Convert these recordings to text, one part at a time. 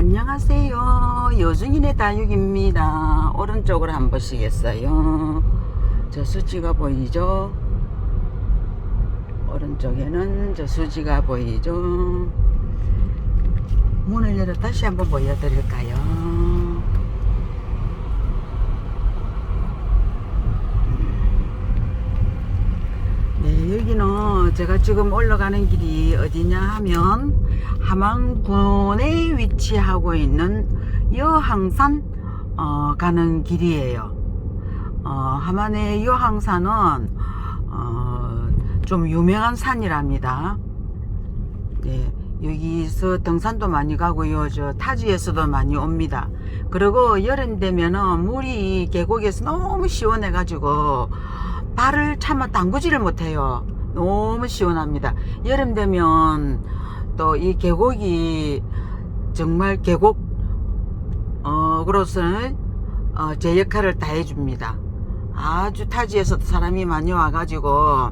안녕하세요. 여중인의 다육입니다. 오른쪽으로 한번 보시겠어요? 저 수지가 보이죠? 오른쪽에는 저 수지가 보이죠? 문을 열어 다시 한번 보여드릴까요? 네, 여기는 제가 지금 올라가는 길이 어디냐 하면 함안군에 위치하고 있는 여항산 어, 가는 길이에요. 어, 함안의 여항산은 어, 좀 유명한 산이랍니다. 네, 여기서 등산도 많이 가고요. 저 타지에서도 많이 옵니다. 그리고 여름 되면은 물이 계곡에서 너무 시원해가지고 발을 차마 담그지를 못해요. 너무 시원합니다. 여름 되면 또 이 계곡이 정말 계곡 어로서는 어, 제 역할을 다 해줍니다. 아주 타지에서도 사람이 많이 와가지고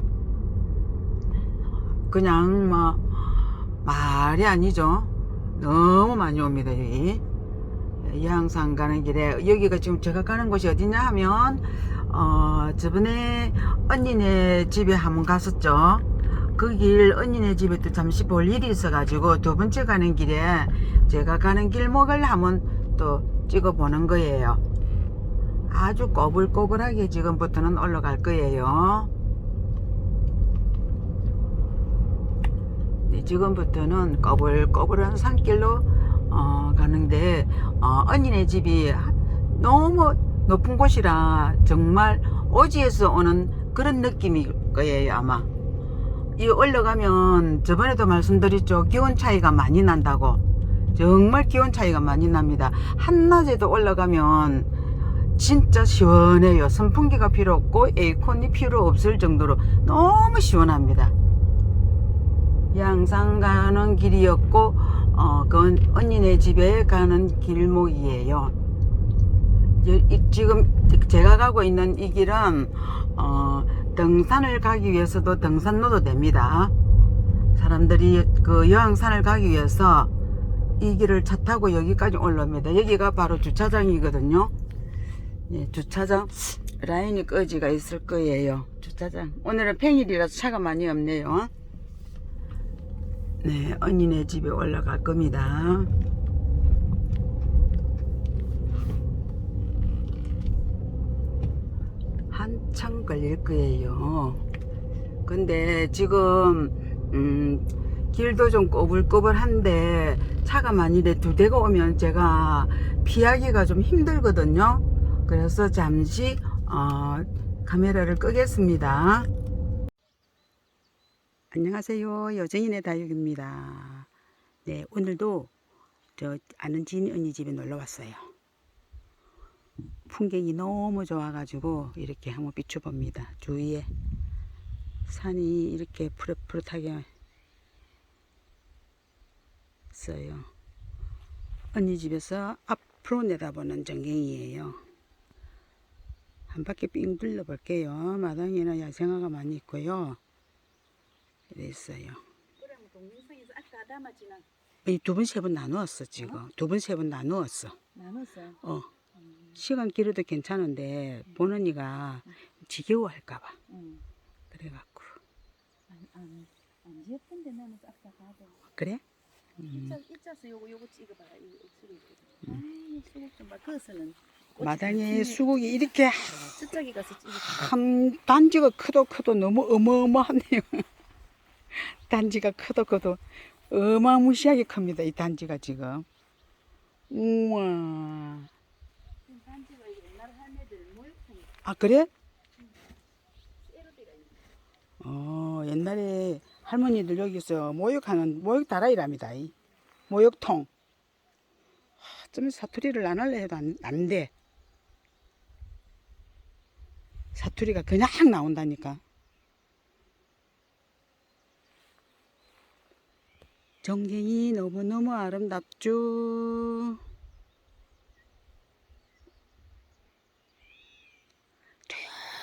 그냥 뭐 말이 아니죠. 너무 많이 옵니다 여기. 여항산 가는 길에 여기가 지금 제가 가는 곳이 어디냐 하면 어 저번에 언니네 집에 한번 갔었죠 그 길 언니네 집에 또 잠시 볼 일이 있어 가지고 두 번째 가는 길에 제가 가는 길목을 한번 또 찍어 보는 거예요. 아주 꼬불꼬불하게 지금부터는 올라갈 거예요. 네, 지금부터는 꼬불꼬불한 산길로 어, 가는데 어, 언니네 집이 너무 높은 곳이라 정말 오지에서 오는 그런 느낌일 거예요 아마 이 올라가면 저번에도 말씀드렸죠. 기온 차이가 많이 난다고. 정말 기온 차이가 많이 납니다. 한낮에도 올라가면 진짜 시원해요. 선풍기가 필요 없고 에어컨이 필요 없을 정도로 너무 시원합니다. 양산 가는 길이었고 어, 그건 언니네 집에 가는 길목이에요. 지금 제가 가고 있는 이 길은 어, 등산을 가기 위해서도 등산로도 됩니다. 사람들이 그 여왕산을 가기 위해서 이 길을 차 타고 여기까지 올라옵니다. 여기가 바로 주차장이거든요. 예, 주차장 라인이 꺼지가 있을 거예요. 주차장. 오늘은 평일이라서 차가 많이 없네요. 네, 언니네 집에 올라갈 겁니다. 한참 걸릴 거예요. 근데 지금 음, 길도 좀 꼬불꼬불한데 차가 만일에 두 대가 오면 제가 피하기가 좀 힘들거든요. 그래서 잠시 어, 카메라를 끄겠습니다. 안녕하세요. 여정인의 다육입니다. 네, 오늘도 저 아는 지인 언니 집에 놀러 왔어요. 풍경이 너무 좋아가지고 이렇게 한번 비춰봅니다. 주위에 산이 이렇게 푸릇푸릇하게 있어요. 언니 집에서 앞으로 내다보는 전경이에요. 한 바퀴 삥 둘러볼게요. 마당에는 야생화가 많이 있고요. 이래 있어요. 그러면 동영상에서 아까 담았지나 두 번, 세 번 나누었어, 지금. 두 번, 세 번 나누었어. 나눴어. 어. 시간 길어도 괜찮은데, 보는 이가 지겨워할까봐. 응. 그래갖고. 안 안 안 예쁜데 나는 아까 가도. 그래? 이짜 이짜서 요거 요거 찍어봐. 이 억수로 있거든. 아이 수국 좀 봐. 그것은 마당에 수국이 이렇게 저쪽에 가서 찍어. 한 단지가 크도 크도 너무 어마어마하네요. 단지가 크도 크도 어마무시하게 큽니다. 이 단지가 지금. 우와. 단지가 옛날 할매들 모욕탕 아, 그래? 어, 옛날에 할머니들 여기서 모욕하는 모욕 다라이랍니다. 이. 모욕통. 하, 좀 사투리를 안 할래 해도 안, 안 돼. 사투리가 그냥 나온다니까. 정경이 너무너무 아름답죠.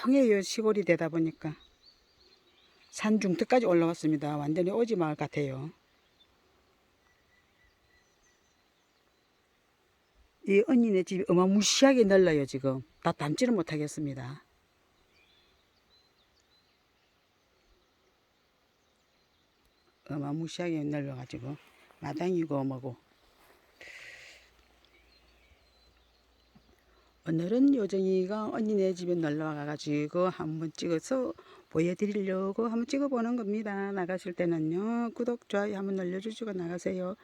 조용해요, 시골이 되다 보니까. 산 중턱까지 올라왔습니다. 완전히 오지 마을 같아요. 이 언니네 집이 어마무시하게 넓어요 지금 다 담지를 못하겠습니다 어마무시하게 넓어가지고 마당이고 뭐고 오늘은 요정이가 언니네 집에 놀러 와가지고 한번 찍어서 보여드리려고 한번 찍어보는 겁니다. 나가실 때는요 구독 좋아요 한번 눌러주시고 나가세요.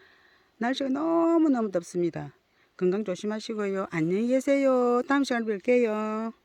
날씨가 너무너무 덥습니다. 건강 조심하시고요. 안녕히 계세요. 다음 시간에 뵐게요.